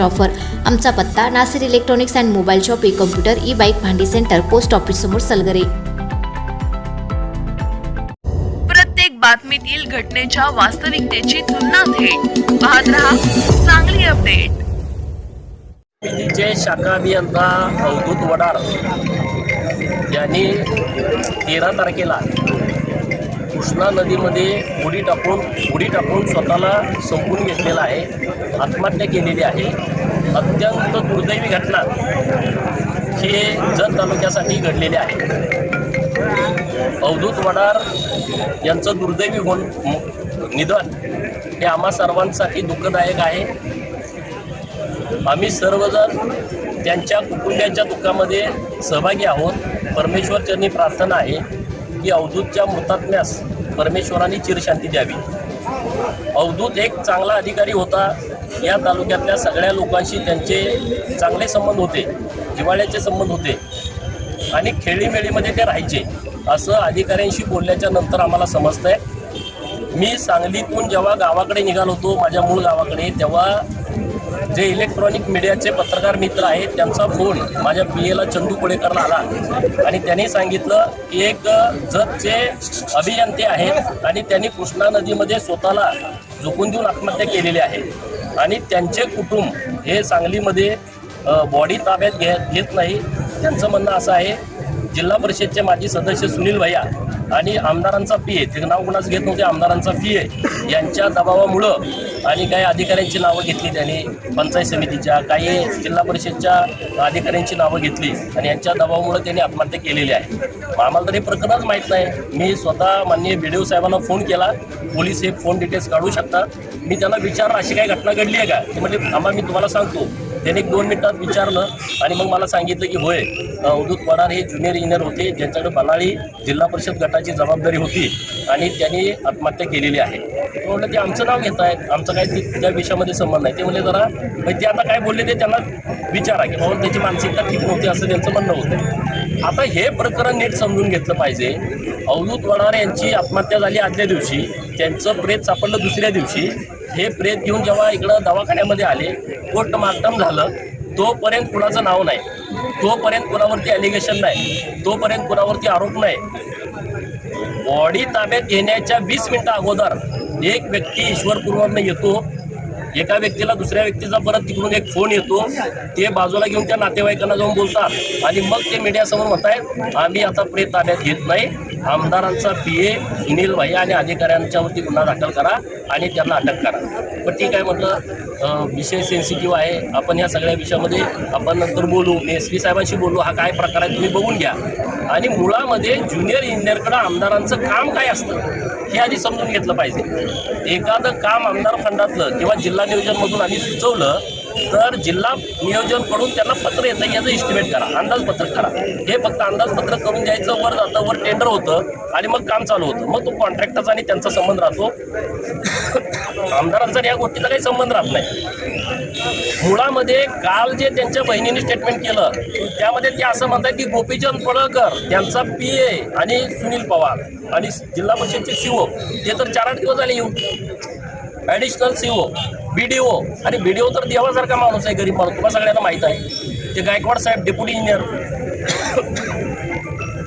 Offer. आमचा पत्ता Nasir electronics and mobile shop E computer E bike भांडी centre post office समोर सलगरे. प्रत्येक बातमीतील घटनेच्या वास्तविकतेची तुलना थेट. पाहत रहा चांगली अपडेट. चे शाखा अभियंता अवधूत वडार. यांनी तेरा तारखेला कृष्णा नदीमध्ये उडी टाकून उडी टाकून स्वतःला संपून घेतलेला आहे. आत्महत्या केलेली आहे. अत्यंत दुर्दैवी घटना हे जत तालुक्यासाठी घडलेली आहे. अवधूत वडार यांचं दुर्दैवी होऊन निधन हे आम्हा सर्वांसाठी दुःखदायक आहे. आम्ही सर्वजण त्यांच्या कुटुंबियांच्या दुःखामध्ये सहभागी आहोत. परमेश्वरचरणी प्रार्थना आहे. की अवधूतच्या मृतात्म्यास परमेश्वरांनी चिरशांती द्यावी. अवधूत एक चांगला अधिकारी होता. या तालुक्यातल्या सगळ्या लोकांशी त्यांचे चांगले संबंध होते जिवाळ्याचे संबंध होते. आणि खेळीमेळीमध्ये ते राहायचे असं अधिकाऱ्यांशी बोलल्याच्या नंतर आम्हाला समजतंय. मी सांगलीतून जेव्हा गावाकडे निघालो होतो माझ्या मूळ गावाकडे तेव्हा जे इलेक्ट्रॉनिक मीडियाचे पत्रकार मित्र आहेत त्यांचा फोन माझ्या पी एला चंदू कोळेकरला आला. आणि त्यांनी सांगितलं की एक जतचे अभियंते आहेत आणि त्यांनी कृष्णा नदीमध्ये स्वतःला झोकून देऊन आत्महत्या केलेली आहे. आणि त्यांचे कुटुंब हे सांगलीमध्ये बॉडी ताब्यात घे घेत नाही. त्यांचं म्हणणं असं आहे जिल्हा परिषदचे माजी सदस्य सुनील भैया आणि आमदारांचा पी ए ते नाव कुणाच घेत नव्हते आमदारांचा पी ए यांच्या दबावामुळं आणि काही अधिकाऱ्यांची नावं घेतली त्यांनी पंचायत समितीच्या काही जिल्हा परिषदच्या अधिकाऱ्यांची नावं घेतली आणि यांच्या दबावामुळं त्यांनी आत्महत्या केलेली आहे. मग आम्हाला तर हे प्रकरणच माहीत नाही. मी स्वतः माननीय बी डी ओ साहेबांना फोन केला पोलीस हे फोन डिटेल्स काढू शकतात. मी त्यांना विचारलं अशी काही घटना घडली आहे का? ते म्हणजे आम्हाला मी तुम्हाला सांगतो त्याने एक दोन मिनिटात विचारलं आणि मग मला सांगितलं की होय अवधूत वडार हे ज्युनियर इंजिनियर होते ज्यांच्याकडे बनाळी जिल्हा परिषद गटाची जबाबदारी होती आणि त्यांनी आत्महत्या केलेली आहे. म्हटलं ते आमचं नाव घेत आहेत आमचं काही त्या विषयामध्ये संबंध नाही. ते म्हणले जरा म्हणजे ते आता काय बोलले ते त्यांना विचारा की बाबा त्याची मानसिकता ठीक नव्हती असं त्यांचं म्हणणं होतं. आता हे प्रकरण नीट समजून घेतलं पाहिजे. अवधूत वडार यांची आत्महत्या झाली आदल्या दिवशी त्यांचं प्रेत सापडलं दुसऱ्या दिवशी. हे प्रेत घेऊन जेव्हा इकडं दवाखान्यामध्ये आले पोस्टमार्टम झालं तोपर्यंत कुणाचं नाव नाही. तोपर्यंत कुणावरती ॲलिगेशन नाही. तोपर्यंत कुणावरती आरोप नाही. बॉडी ताब्यात घेण्याच्या वीस मिनिटं अगोदर एक व्यक्ती ईश्वरपूर्वरनं येतो. एका व्यक्तीला दुसऱ्या व्यक्तीचा परत तिकडून एक फोन येतो. ते बाजूला घेऊन त्या नातेवाईकांना जाऊन बोलतात. आणि मग ते मीडियासमोर म्हणतायत आम्ही आता प्रेत ताब्यात घेत नाही. आमदारांचा पी ए सुनील भैया आणि अधिकाऱ्यांच्यावरती गुन्हा दाखल करा आणि त्यांना अटक करा. पण ठीक आहे म्हटलं विषय सेन्सिटिव्ह आहे. आपण या सगळ्या विषयामध्ये आपण नंतर बोलू. मी एस पी साहेबांशी बोलू. हा काय प्रकार आहे तुम्ही बघून घ्या. आणि मुळामध्ये ज्युनियर इंजिनियरकडं आमदारांचं काम काय असतं हे आधी समजून घेतलं पाहिजे. एखादं काम आमदार फंडातलं किंवा जिल्हा नियोजनमधून आम्ही सुचवलं तर जिल्हा नियोजनकडून त्यांना पत्र येतं याचं इस्टिमेट करा अंदाजपत्रक करा. हे फक्त अंदाजपत्रक करून द्यायचं वर जातं वर टेंडर होतं आणि मग काम चालू होतं. मग तो कॉन्ट्रॅक्टरचा आणि त्यांचा संबंध राहतो. आमदारांचा या गोष्टीचा काही संबंध राहत नाही. मुळामध्ये काल जे त्यांच्या बहिणीने स्टेटमेंट केलं त्यामध्ये ते असं म्हणतात की गोपीचंद पळकर त्यांचा पी ए आणि सुनील पवार आणि जिल्हा परिषदचे सीओ ते तर चार आठ दिवस झाले येऊन. Additional CO B D O आणि बी डी ओ तर देवासारखा माणूस आहे गरीब माणूस. तुम्हाला सगळ्यांना माहीत आहे. ते गायकवाड साहेब डेप्युटी इंजिनियर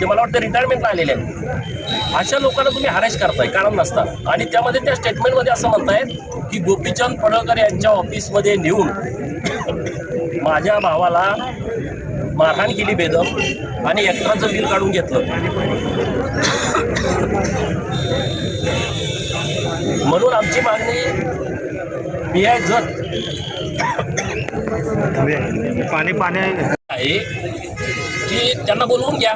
ते मला वाटतं रिटायरमेंटला आलेले आहेत. अशा लोकांना तुम्ही हॅरेस करताय कारण नसता आणि त्यामध्ये त्या स्टेटमेंटमध्ये असं म्हणतायत की गोपीचंद पडळकर यांच्या ऑफिसमध्ये नेऊन माझ्या भावाला मारहाण केली बेदम आणि एक्स्ट्राचं बिल काढून घेतलं. म्हणून आमची मागणी जत पाणी पाणी आहे. की त्यांना बोलवून घ्या.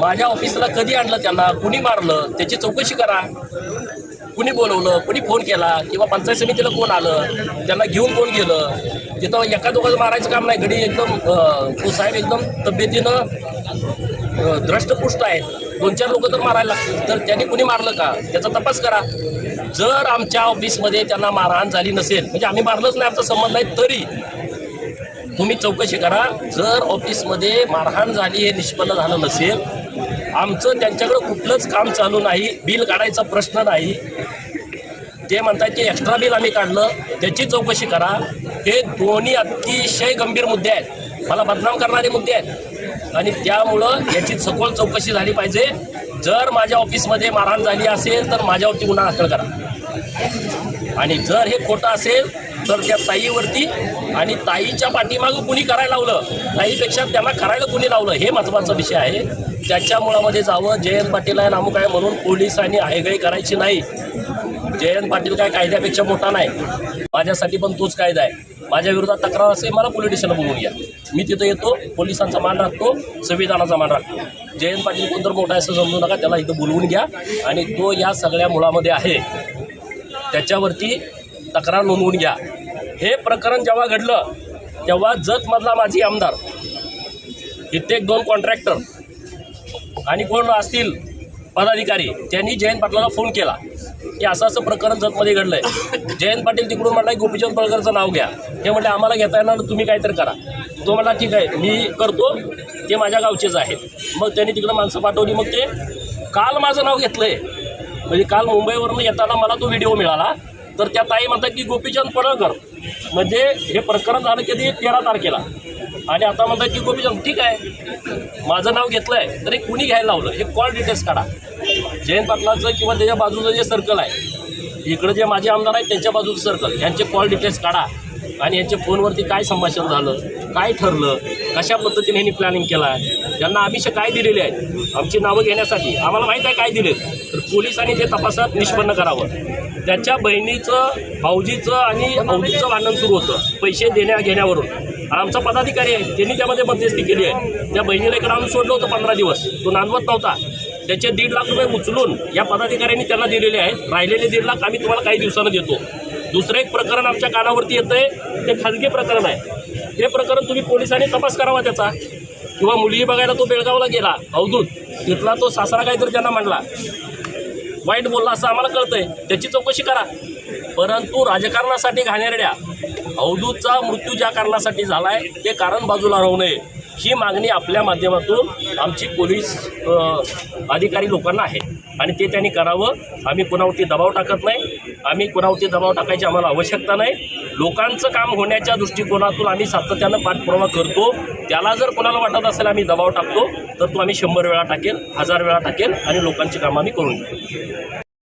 माझ्या ऑफिसला कधी आणलं त्यांना? कुणी मारलं? त्याची चौकशी करा. कुणी बोलवलं? कुणी फोन केला? किंवा पंचायत समितीला कोण आलं? त्यांना घेऊन कोण गेलं? तिथं एका दोघांचं मारायचं काम नाही गडी एकदम तो साहेब एकदम तब्येतीनं द्रष्टपुष्ट आहे दोन चार लोक तर मारायला लागतील. तर त्यांनी कुणी मारलं का? त्याचा तपास करा. जर आमच्या ऑफिसमध्ये त्यांना मारहाण झाली नसेल म्हणजे आम्ही मारलंच नाही आमचा संबंध आहे तरी तुम्ही चौकशी करा. जर ऑफिसमध्ये मारहाण झाली हे निष्पन्न झालं नसेल आमचं त्यांच्याकडं कुठलंच काम चालू नाही बिल काढायचा प्रश्न नाही. ते म्हणतात की एक्स्ट्रा बिल आम्ही काढलं त्याची चौकशी करा. हे दोन्ही अतिशय गंभीर मुद्दे आहेत. मला बदनाम करणारे मुद्दे आहेत. आणि त्यामुळं याची सखोल चौकशी झाली पाहिजे. जर माझ्या ऑफिसमध्ये मारहाण झाली असेल तर माझ्यावरती गुन्हा दाखल करा. आणि जर हे खोटं असेल तर त्या ताईवरती आणि ताईच्या पाठीमागं कुणी करायला लावलं. ताईपेक्षा त्यांना करायला कुणी लावलं. हे महत्त्वाचा विषय आहे. त्याच्या मुळामध्ये जावं. जयंत पाटील आहे नामुक आहे म्हणून पोलिसांनी आयगळी करायची नाही. जयंत पाटील काय कायद्यापेक्षा मोठा नाही. माझ्यासाठी पण तोच कायदा आहे. माझ्या विरोधात तक्रार असेल मला पोलीस स्टेशनला बोलून घ्या. मी तिथं येतो पोलिसांचा मान राखतो संविधानाचा मान राखतो. जयंत पाटील कोणतर मोठा असं समजू नका त्याला इथं बोलवून घ्या. आणि तो या सगळ्या मुळामध्ये आहे. त्याच्यावरती तक्रार नोंदवून घ्या. हे प्रकरण जेव्हा घडलं तेव्हा जतमधला माझी आमदार कित्येक दोन कॉन्ट्रॅक्टर आणि कोण असतील पदाधिकारी त्यांनी जयंत पाटलाला फोन केला. की असं असं प्रकरण जतमध्ये घडलंय. जयंत पाटील तिकडून म्हटलं गोपीचंद पळकरचं नाव घ्या. हे म्हटलं आम्हाला घेता येणार तुम्ही काहीतरी करा. तो म्हटला ठीक आहे मी करतो. ते माझ्या गावचेच आहेत. मग त्यांनी तिकडं माणसं पाठवली. मग ते काल माझं नाव घेतलंय. म्हणजे काल मुंबईवरून येताना मला तो व्हिडिओ मिळाला. तर त्या ताई म्हणतात की गोपीचंद पडळकर. म्हणजे हे प्रकरण झालं कधी तेरा तारखेला. आणि आता म्हणतात की गोपीचंद ठीक आहे. माझं नाव घेतलं आहे तरी कुणी घ्यायला लावलं? हे कॉल डिटेल्स काढा. जयंत पाटलाचं किंवा त्याच्या बाजूचं जे सर्कल आहे इकडे जे माझे आमदार आहेत त्यांच्या बाजूचं सर्कल यांचे कॉल डिटेल्स काढा. आणि यांच्या फोनवरती काय संभाषण झालं काय ठरलं कशा पद्धतीने ह्यांनी प्लॅनिंग केलं? आहे त्यांना आमिष काय दिलेले आहेत? आमची नावं घेण्यासाठी आम्हाला माहीत आहे काय दिले तर पोलिसांनी ते तपासात निष्पन्न करावं. त्याच्या बहिणीचं भाऊजीचं आणि अवधीचं भांडण सुरू होतं. पैसे देण्या घेण्यावरून आमचा पदाधिकारी आहे. त्यांनी त्यामध्ये मध्यस्थी केली आहे. त्या बहिणीला इकडे आणून सोडलं होतं पंधरा दिवस. तो नांदवत नव्हता. त्याचे दीड लाख रुपये उचलून या पदाधिकाऱ्यांनी त्यांना दिलेले आहेत. राहिलेले दीड लाख आम्ही तुम्हाला काही दिवसानं देतो. दुसरं एक प्रकरण आमच्या कानावरती येतं आहे ते खाजगी प्रकरण आहे. हे प्रकरण तुम्ही पोलिसांनी तपास करावा त्याचा. किंवा मुलगी बघायला तो बेळगावला गेला अवधूत. तिथला तो सासरा काहीतरी त्यांना म्हणला. वाईट बोलला असं आम्हाला कळतंय. त्याची चौकशी करा. परंतु राजकारणासाठी घाणेरड्या अवधूतचा मृत्यू ज्या कारणासाठी झाला आहे ते कारण बाजूला राहू नये. ही मागणी आपल्या माध्यमातून आमची पोलीस अधिकारी लोकांना आहे. आणि ते त्यांनी करावं. आम्ही कुणावरती दबाव टाकत नाही. आम्ही कुणावरती दबाव टाकायची आम्हाला आवश्यकता नाही. लोकांचं काम होण्याच्या दृष्टिकोनातून आम्ही सातत्यानं पाठपुरावा करतो. त्याला जर कोणाला वाटत असेल आम्ही दबाव टाकतो तर तो आम्ही शंभर वेळा टाकेल हजार वेळा टाकेल आणि लोकांची कामं आम्ही करून घेऊ.